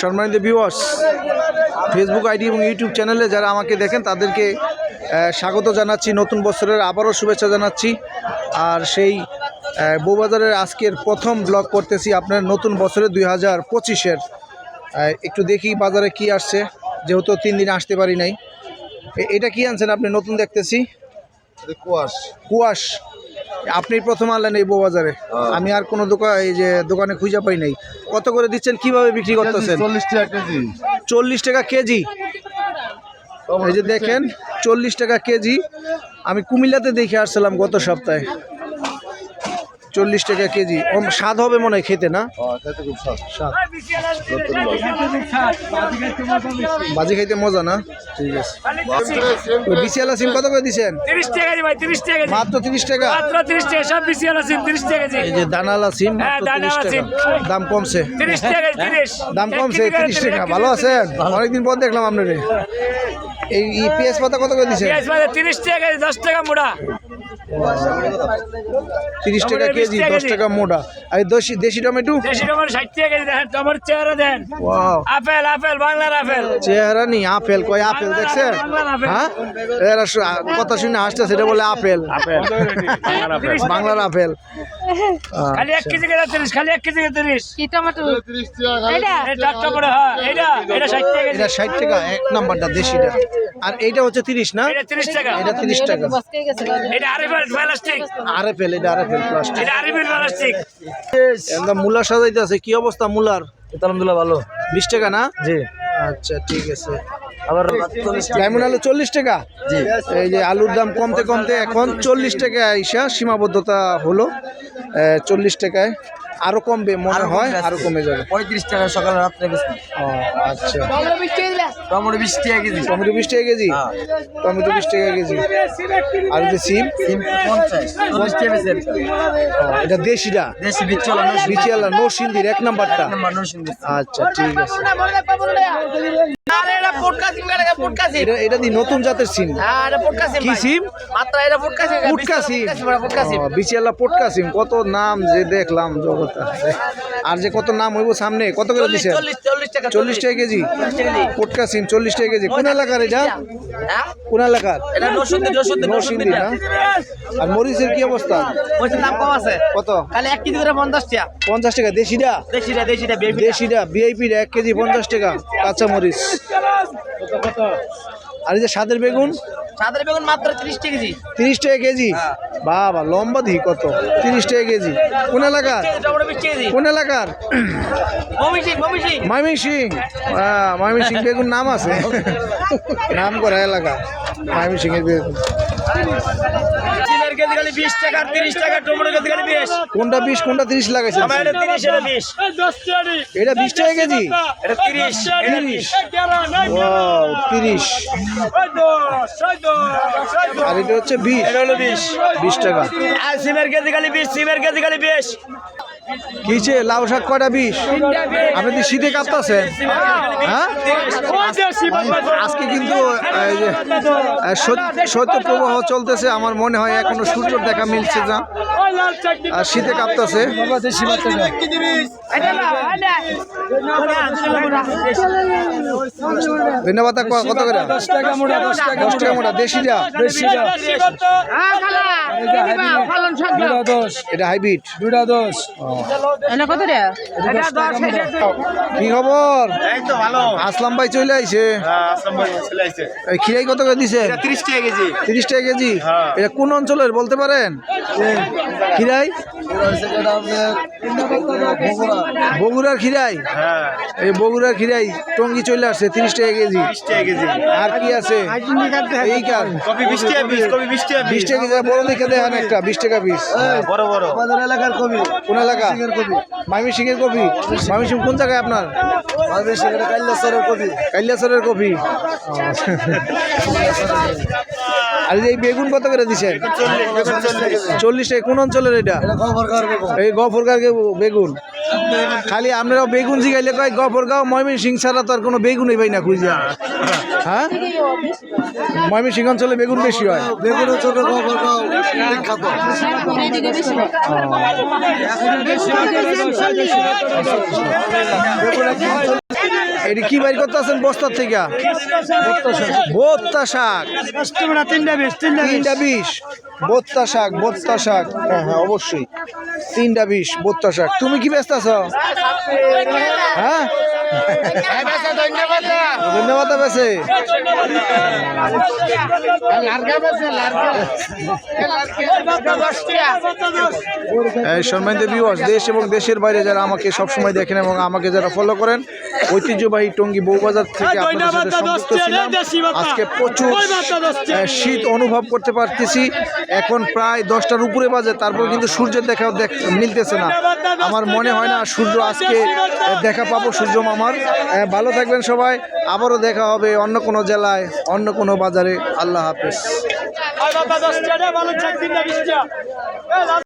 সম্মানিত viewers Facebook ID এবং YouTube চ্যানেলে যারা আমাকে দেখেন তাদেরকে স্বাগত জানাচ্ছি নতুন বছরের আবারও শুভেচ্ছা জানাচ্ছি। আর সেই আহ, বউবাজারের আজকের প্রথম ব্লগ করতেছি আপনার নতুন বছরের দুই হাজার পঁচিশের। একটু দেখি বাজারে কি আসছে যেহেতু তিন দিন আসতে পারি নাই। এটা কি আনছেন আপনি? নতুন দেখতেছি। কুয়াশ। কুয়াশ। আপনি প্রথম আনলেন এই বউবাজারে। আমি আর কোনো দোকান এই যে দোকানে খুঁজে পাই নাই। কত করে দিচ্ছেন কীভাবে বিক্রি করতেছেন? চল্লিশ টাকা কেজি। চল্লিশ টাকা কেজি। এই যে দেখেন চল্লিশ টাকা কেজি। আমি কুমিল্লাতে দেখে আসছিলাম গত সপ্তাহে। চল্লিশ টাকা কেজি। ও স্বাদ হবে মনে হয় খেতে না? হ্যাঁ, খেতে খুব স্বাদ। স্বাদ। নতুন মাছ। বাজি খাইতে মজা না? ঠিক আছে। বিসিয়ালা সিম কত করে দিচ্ছেন তিরিশ টাকা ভাই তিরিশ টাকা দি মাত্র তিরিশ টাকা? তিরিশ টাকা সব বেশি আলাসিন তিরিশ টাকা এই যে দানালা সিম হ্যাঁ। দাম কমছে। তিরিশ টাকা তিরিশ। দাম কমছে তিরিশ টাকা। ভালো করে আছেন? অনেকদিন পর দেখলাম আপনার। এই এই পেঁয়াজ পাতা কত করে দিচ্ছেন তিরিশ টাকা দশ টাকা মোড়া। তিরিশ টাকা কেজি দশ। টাকা মোটা। আর দেশি দেশি টমেটো? দেশি টমেটো ষাট টাকা কেজি দেখেন টমেটো চেহারা দেন। ওয়াও। আপেল আপেল বাংলার আপেল। চেহারা নি আপেল। কয় আপেল দেখছেন? হ্যাঁ? এরা কথা শুনে হাসতে সেটা বলে আপেল। আপেল বাংলার আপেল। খালি এক কেজি করে তিরিশ খালি এক কেজি করে তিরিশ কি টমেটো? টাটকা পড়ে হ্যাঁ এটা এটা ষাট টাকা এটা ষাট টাকা এক নাম্বারটা দেশিটা আর এইটা হচ্ছে তিরিশ না? এটা তিরিশ টাকা। এটা তিরিশ টাকা। এটা আরিফেল প্লাস্টিক। আর এফেল এটা প্লাস্টিক। এটা প্লাস্টিক। একদম মূলা সাজাইতে আছে কি অবস্থা মূলার? আলহামদুলিল্লাহ ভালো। বিশ টাকা না? জি। আচ্ছা ঠিক আছে। আবার ডায়মন্ড আলু চল্লিশ টাকা। এই যে আলুর দাম কমতে কমতে এখন চল্লিশ টাকা আইসা সীমাবদ্ধতা হলো চল্লিশ টাকায়। আরও কমবে মনে হয় আরও কমে যাবে। পঁয়ত্রিশ টাকা সকালে রাত্রে বেশি ও আচ্ছা। টমেটো বিশ টাকা কেজি। টমেটো বিশ টাকা কেজি? টমেটো বিশ টাকা কেজি। আর যে সিম? সিম পঞ্চাশ। চল্লিশ টাকা এটা দেশিটা দেশি বীজ চলা বিচিয়ালা নরসিংদীর এক নাম্বারটা। আচ্ছা ঠিক আছে। এটা এটা দি নতুন জাতের সিম। কি সিম? পুটকা সিম। ও, বিচিয়ালা পুটকা সিম। কত নাম যে দেখলাম জগৎ আর যে কত নাম হইব সামনে? কত করে দিচ্ছেন চল্লিশ টাকা কেজি? পুটকা সিম চল্লিশ টাকা কেজি। কোন এলাকার এটা? কোন এলাকার? নরসিংদী না? আর মরিচের কি অবস্থা? কত? এক কেজি করে পঞ্চাশ টাকা। পঞ্চাশ টাকা। দেশিটা? দেশিটা দেশিটা এক কেজি পঞ্চাশ টাকা। কাঁচা মরিচ। আর এই যে সাদের বেগুন? সাদের বেগুন মাত্র ত্রিশ টাকা কেজি। তিরিশ টাকা কেজি। বাবা, লম্বা দি কত? তিরিশ টাকা কেজি। কোন এলাকার? কোন এলাকার? ময়মিন সিং ময়মিন সিং বেগুন নাম আছে। নাম করা এলাকা। ময়মিন সিং এর বেগুন। কেজি খালি বিশ টাকা তিরিশ টাকা টমেটো কেজি খালি বিশ। কোনটা বিশ কোনটা তিরিশ লাগাইছে? আমার এটা তিরিশ এটা বিশ। এটা বিশ টাকা কেজি? এটা তিরিশ এটা তিরিশ। আর এটা হচ্ছে বিশ। এটা হলো বিশ। বিশ টাকা। আর সিমের কেজি খালি বিশ সিমের কেজি খালি বিশ। কিছে লাউ শাক কয়টা বিশ আপনি কি শীতে কাঁপতেছেন? হ্যাঁ? আজকে কিন্তু এই যে আহ, শৈ- শৈত্য প্রবাহ চলতেছে। আমার মনে হয় এখনও সূর্য দেখা মিলছে না আর শীতে কাঁপতেছে। ধন্যবাদ কত করে? দশ টাকা মোটা দশ টাকা মোটা। দেশিটা এটা হাইব্রিড এনে কত কি খবর? এই তো ভালো। আসলাম ভাই চলে আইছে। হ্যাঁ আসলাম ভাই চলে আসছে এই খিরাই কত করে দিছে? তিরিশ টাকা কেজি। তিরিশ টাকা কেজি? এটা কোন অঞ্চলের বলতে পারেন? খিরাই? বগুড়ার খিরাই। হ্যাঁ। এই বগুড়ার খিরাই টঙ্গি চলে আসছে তিরিশ টাকা কেজি। কেজি। আর কি আছে? এই কপি বিশ টাকা বিশ টাকা বিশ টাকা বড় দেখে দেখান একটা বিশ টাকা পিস। বড় বড়। এলাকার কবি। কোন এলাকা? কবি। সিং এর কবি? মামি সিং কোন জায়গায় আপনার? কাইলাসরের কবি। আর এই বেগুন কত করে দিচ্ছেন চল্লিশ কোন অঞ্চলের এটা? এই গফরগাঁর বেগুন। খালি আপনারা বেগুন জিগাইলে কয়, গফরগাঁও ময়মন সিং ছাড়া তো আর কোনো বেগুনই পাই না খুঁজা। হ্যাঁ? ময়মন সিং অঞ্চলে বেগুন বেশি হয়। বেগুন বেগুন এটা কি বাইর করতে আছেন বস্তার থেকে? বোত্তা শাক। তিনটা বিশ বোত্তা শাক বোত্তা শাক। হ্যাঁ হ্যাঁ অবশ্যই। তিনটা বিশ বোত্তা শাক। তুমি কি ব্যস্ত আছো? হ্যাঁ? ধন্যবাদ এই সম্মানিত দেশ এবং দেশের বাইরে যারা আমাকে সবসময় দেখেন এবং আমাকে যারা ফলো করেন ঐতিহ্যবাহী টঙ্গী বউবাজার থেকে আপনাদের সাথে সংযুক্ত ছিলাম। আজকে প্রচুর শীত অনুভব করতে পারতেছি। এখন প্রায় দশটার উপরে বাজে তারপর কিন্তু সূর্যের দেখা মিলতেছে না। আমার মনে হয় না সূর্য আজকে দেখা পাবো সূর্য মামার আহ, ভালো থাকবেন সবাই। আবারও দেখা হবে অন্য কোনো জেলায় অন্য কোনো বাজারে। আল্লাহ হাফেজ।